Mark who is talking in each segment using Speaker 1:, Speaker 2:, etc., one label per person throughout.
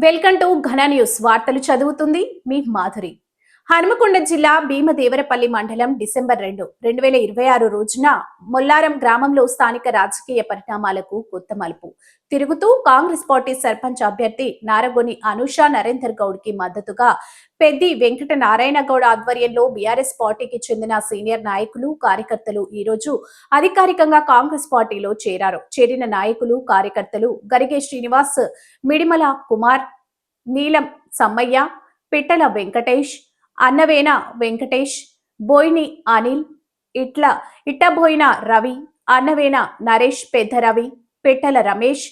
Speaker 1: Welcome to ఘన news. వార్తలు చదువుతుంది మీ మాధురి. హనుమకొండ జిల్లా భీమదేవరపల్లి మండలం డిసెంబర్ రెండు రెండు వేల ఇరవై ఆరు రోజున మొల్లారం గ్రామంలో స్థానిక రాజకీయ పరిణామాలకు కొత్త మలుపు. తిరుగుతూ కాంగ్రెస్ పార్టీ సర్పంచ్ అభ్యర్థి నారగొని అనుష నరేందర్ గౌడ్కి మద్దతుగా పెద్ది వెంకట నారాయణ గౌడ్ ఆధ్వర్యంలో బీఆర్ఎస్ పార్టీకి చెందిన సీనియర్ నాయకులు కార్యకర్తలు ఈ రోజు అధికారికంగా కాంగ్రెస్ పార్టీలో చేరారు. చేరిన నాయకులు కార్యకర్తలు గరిగే శ్రీనివాస్ మిడిమల కుమార్ నీలం సమ్మయ్య పిట్టల వెంకటేష్ అన్నవేన వెంకటేష్ బోయిని అనిల్ ఇట్ల ఇట్టబోయిన రవి అన్నవేన నరేష్ పెద్ద రవి పిట్టల రమేష్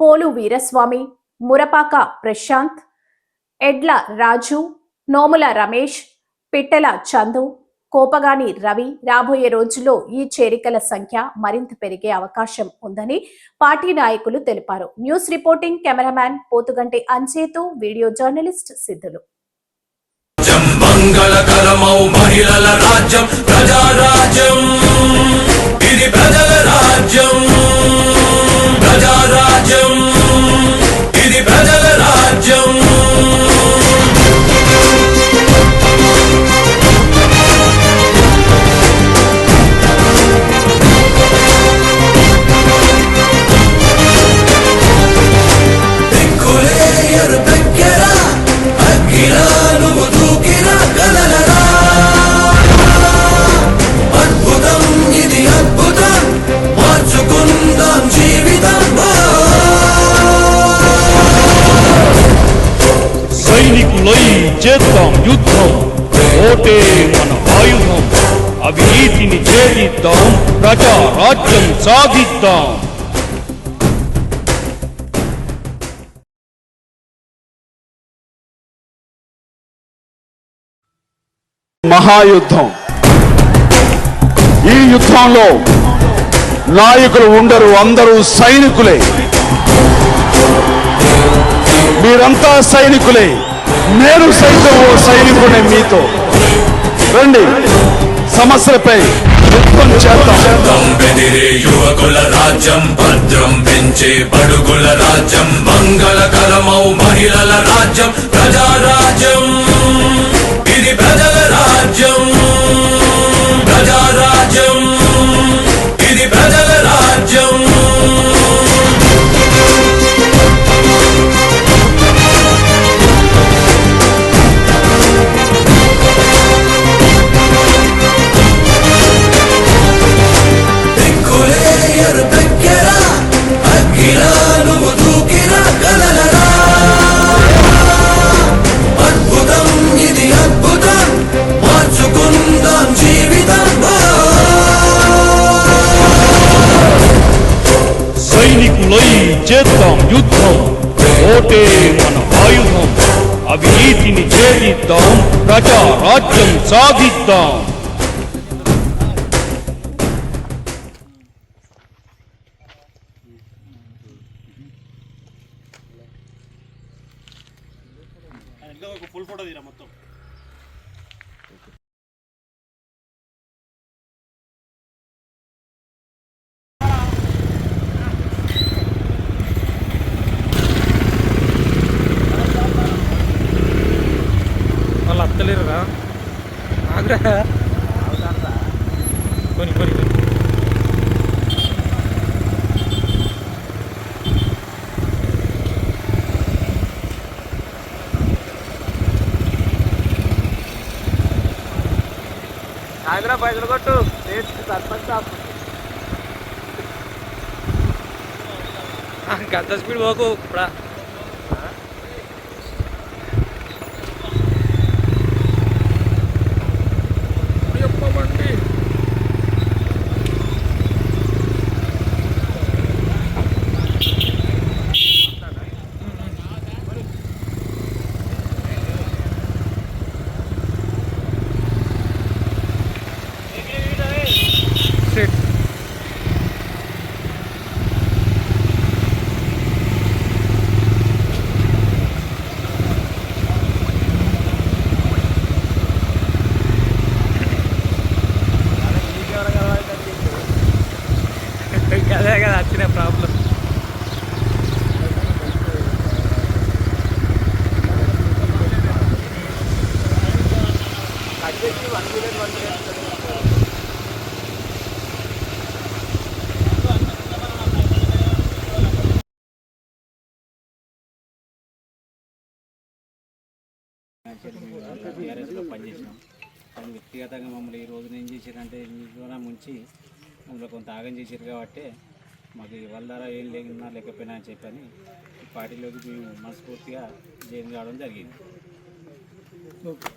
Speaker 1: పోలు వీరస్వామి మురపాక ప్రశాంత్ ఎడ్ల రాజు నోముల రమేష్ పిట్టల చందు కోపగాని రవి రాబోయే రోజుల్లో ఈ చేరికల సంఖ్య మరింత పెరిగే అవకాశం ఉందని పార్టీ నాయకులు తెలిపారు. న్యూస్ రిపోర్టింగ్ కెమెరామ్యాన్ పోతుగంటి అంచేతు వీడియో జర్నలిస్ట్ సిద్ధులు.
Speaker 2: మంగళకరమౌ మహిళల రాజ్యం ప్రజారాజ్యం. ఇది ప్రజల రాజ్యం ప్రజారాజ్యం. ఇది
Speaker 3: ప్రజ యుద్ధం ఓటే మన ఆయుధం అవినీతిని ఛేదిద్దాం ప్రజా రాజ్యం సాధిద్దాం.
Speaker 4: మహాయుద్ధం. ఈ యుద్ధంలో నాయకులు ఉండరు అందరూ సైనికులే. మీరంతా సైనికులే. నేను సైతం ఓ సైనికుడే మీతో రండి. సమస్యలపై యుద్ధం చేద్దాం.
Speaker 2: బెదిరే యువకుల రాజ్యం భద్రం పెంచే బడుగుల రాజ్యం మంగళకరమౌ మహిళల రాజ్యం ప్రజారాజ్యం. ఇది ప్రజల రాజ్యం.
Speaker 3: ఛేదిద్దాం ప్రజా రాజ్యం సాధిద్దాం
Speaker 5: వాళ్ళు అత్తలేరురా ఆగురా కొని కొని కొని ఆగురా పైసలు కొట్టు సర్పంచ్ గంట స్పీడ్ పోకు ఇప్పుడు
Speaker 6: టీఆర్ఎస్లో పనిచేసినాం కానీ వ్యక్తిగతంగా మమ్మల్ని ఈ రోజున ఏం చేశారంటే నిజంగా ముంచి మమ్మల్ని కొంత ఆగం చేశారు కాబట్టి మాకు వాళ్ళ ద్వారా ఏం లేకున్నా లేకపోయినా అని చెప్పని పార్టీలోకి మేము మనస్ఫూర్తిగా జాయిన్ కావడం జరిగింది.
Speaker 5: Okay.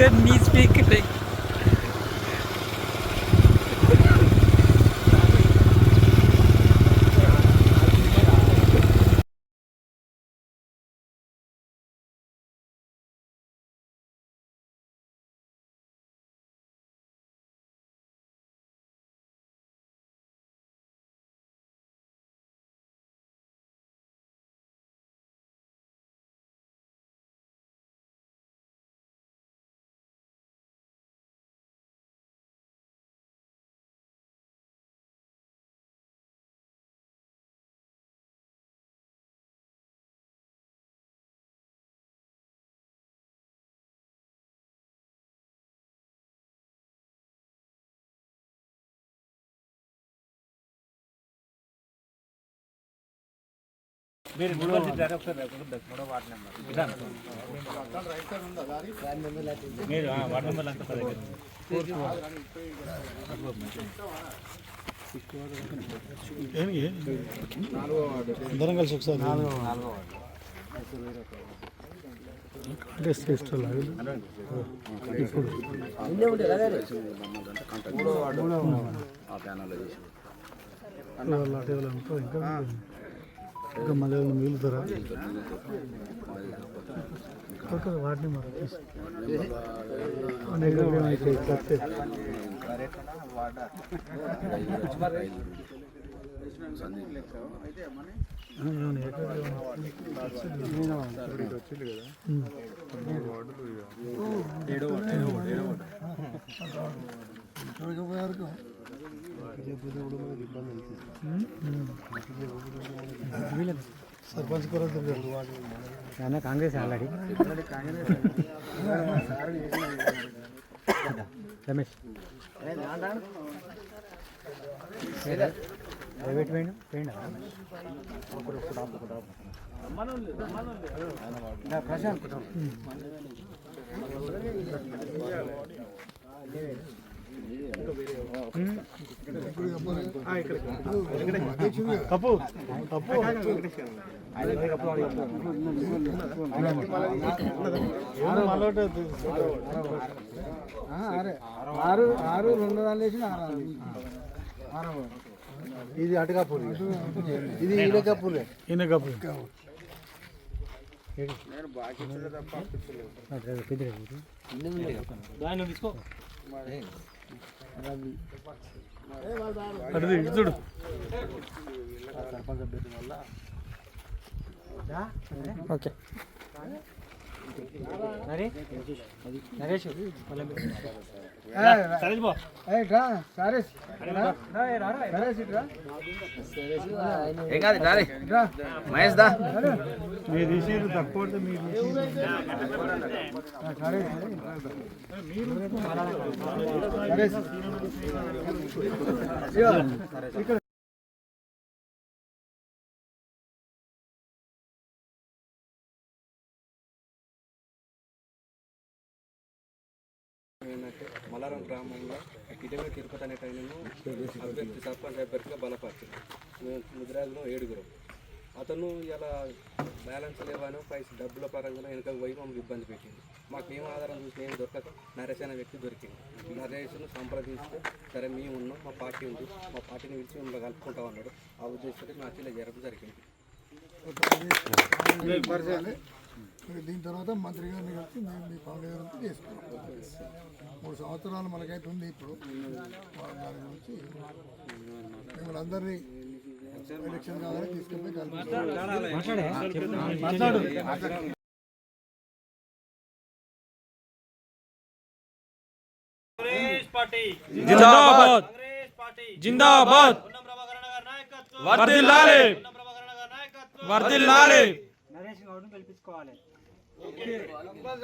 Speaker 5: couldn't me speak like speaker
Speaker 2: అందరం కలిసి ఒకసారి కాంటెస్ట్ చేస్తారు ఇప్పుడు వాళ్ళు అటు వాళ్ళు అనుకో ఇంకా ఇంకా మళ్ళీ ఏమైనా మిగులుతారా ఓకే వాటిని మరి తీసి. నెగటివ్ ఏమైతే చెప్తే అవును, ఎక్కడ సర్పంచ్ కూడా
Speaker 7: కాంగ్రెస్ ఆల్రెడీ రమేష్ ప్రైవేట్ పోయిండు పోయిండా ప్రశాంత్.
Speaker 2: కప్పు. కప్పు ఏమో మళ్ళొకటి
Speaker 7: ఆరు ఆరు రెండు రాళ్ళు వేసిన ఆరు
Speaker 2: ఇది అటు కప్పు ఇది
Speaker 8: అటు ఇటు చూడు.
Speaker 5: ఓకే.
Speaker 7: మహేష్ దా.
Speaker 8: మీరు తీసేది తక్కువ
Speaker 9: ఇక్కడ.
Speaker 10: ఏంటంటే మలారం గ్రామంలో ఇటమే తిరుపతి అనే టైంలో అభ్యర్థి సర్పంచ్ అభ్యర్థిగా బలపరిచింది. మేము ముద్రాజులో ఏడుగురం. అతను ఇలా బ్యాలెన్స్ లేవనో పైసలు డబ్బుల పరంగా వెనక పోయి మమ్మల్ని ఇబ్బంది పెట్టింది మాకు ఏం ఆధారం చూసి ఏం దొరకక నరేష్ అనే వ్యక్తి దొరికింది నరేష్ను సంప్రదిస్తే సరే మేము ఉన్నాం మా పార్టీ ఉంది మా పార్టీని విడిచి మిమ్మల్ని కలుపుకుంటాం అన్నాడు. ఆ ఉద్దేశంతో మా అచ్చిలో జరగడం జరిగింది.
Speaker 8: దీని తర్వాత మంత్రి గారిని కలిసి మేము మీ పవన్ గారితో చేసుకున్నాం. మూడు సంవత్సరాలు మనకైతే ఉంది ఇప్పుడు. వాళ్ళ దాని గురించి మిమ్మల్ని అందరినీ ఎలక్షన్ కాగానే తీసుకెళ్ళి మాట్లాడు.
Speaker 5: జిందాబాద్. జిందాబాద్. వర్దిల్లాలి. వర్దిల్లాలి. గౌడ్ని గెలిపించుకోవాలి
Speaker 9: బాధ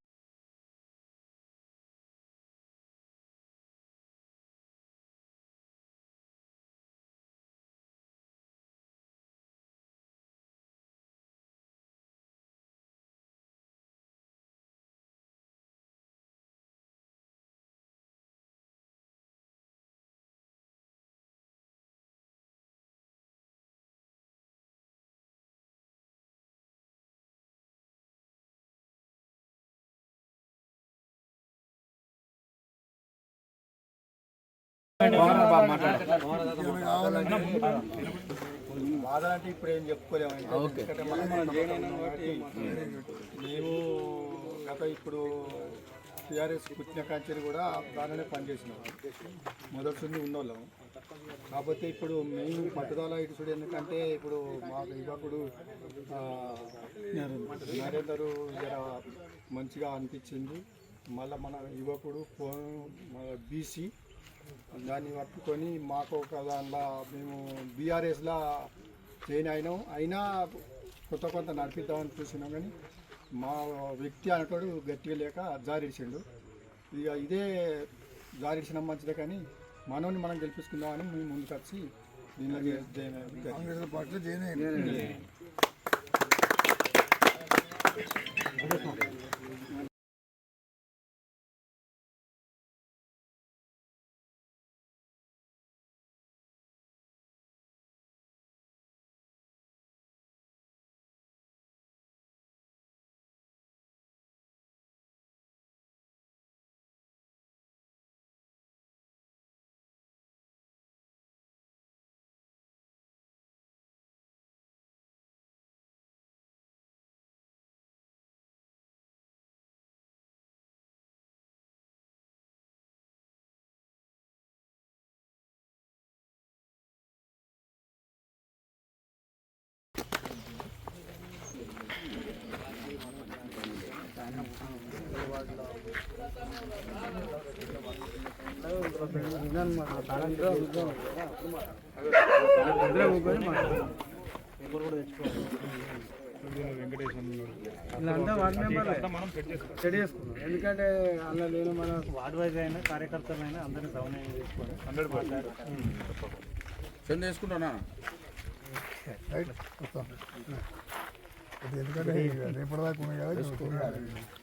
Speaker 9: అంటే ఇప్పుడు ఏం చెప్పుకోలేము మేము గత ఇప్పుడు టీఆర్ఎస్ పుట్టిన కంచెలు కూడా దానిలోనే పనిచేసినాం మొదటి నుండి ఉన్నోళ్ళం కాకపోతే ఇప్పుడు మెయిన్ పట్టుదల ఇటు చూడు ఎందుకంటే ఇప్పుడు మాకు యువకుడు నరేందరు మంచిగా అనిపించింది మళ్ళీ మన యువకుడు ఫోన్ బీసీ దాన్ని పట్టుకొని మాకు ఒక దానిలో మేము బీఆర్ఎస్లా జాయిన్ అయినాం. అయినా కొత్త కొంత నడిపిద్దామని చూసినాం కానీ మా వ్యక్తి అనేటోడు గట్టిగా లేక జారిడిచిండు ఇక ఇదే జారిడిచిన మంచిదే కానీ మనల్ని మనం గెలిపించుకుందామని మేము ముందుకు వచ్చి దీనిలో జాయిన్ అయ్యాం.
Speaker 8: కాంగ్రెస్ పార్టీలో జాయిన్
Speaker 9: ఎందుకంటే అలా లేని మన
Speaker 5: వార్డు వైజ్ అయినా కార్యకర్తలైనా అందరినీ సమన్వయం చేసుకొని హండ్రెడ్
Speaker 4: సెండ్ చేసుకుంటానా
Speaker 8: రైట్ ఎందుకంటే రేపటిదాకా ఉన్నాయి కదా